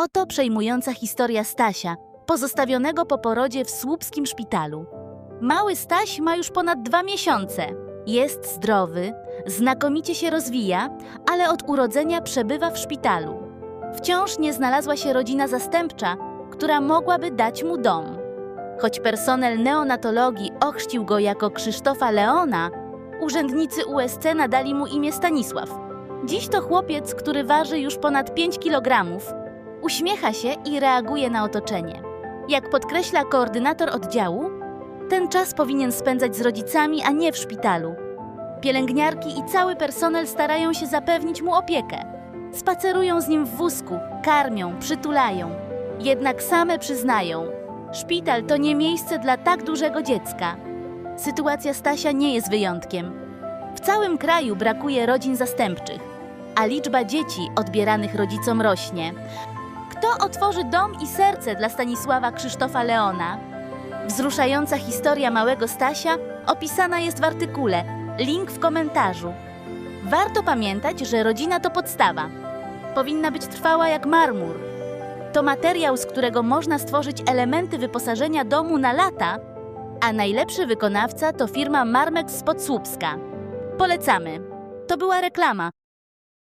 Oto przejmująca historia Stasia, pozostawionego po porodzie w słupskim szpitalu. Mały Staś ma już ponad dwa miesiące. Jest zdrowy, znakomicie się rozwija, ale od urodzenia przebywa w szpitalu. Wciąż nie znalazła się rodzina zastępcza, która mogłaby dać mu dom. Choć personel neonatologii ochrzcił go jako Krzysztofa Leona, urzędnicy USC nadali mu imię Stanisław. Dziś to chłopiec, który waży już ponad 5 kg, uśmiecha się i reaguje na otoczenie. Jak podkreśla koordynator oddziału, ten czas powinien spędzać z rodzicami, a nie w szpitalu. Pielęgniarki i cały personel starają się zapewnić mu opiekę. Spacerują z nim w wózku, karmią, przytulają. Jednak same przyznają, szpital to nie miejsce dla tak dużego dziecka. Sytuacja Stasia nie jest wyjątkiem. W całym kraju brakuje rodzin zastępczych, a liczba dzieci odbieranych rodzicom rośnie. Kto otworzy dom i serce dla Stanisława Krzysztofa Leona? Wzruszająca historia małego Stasia opisana jest w artykule. Link w komentarzu. Warto pamiętać, że rodzina to podstawa. Powinna być trwała jak marmur. To materiał, z którego można stworzyć elementy wyposażenia domu na lata, a najlepszy wykonawca to firma Marmex z Podsłupska. Polecamy. To była reklama.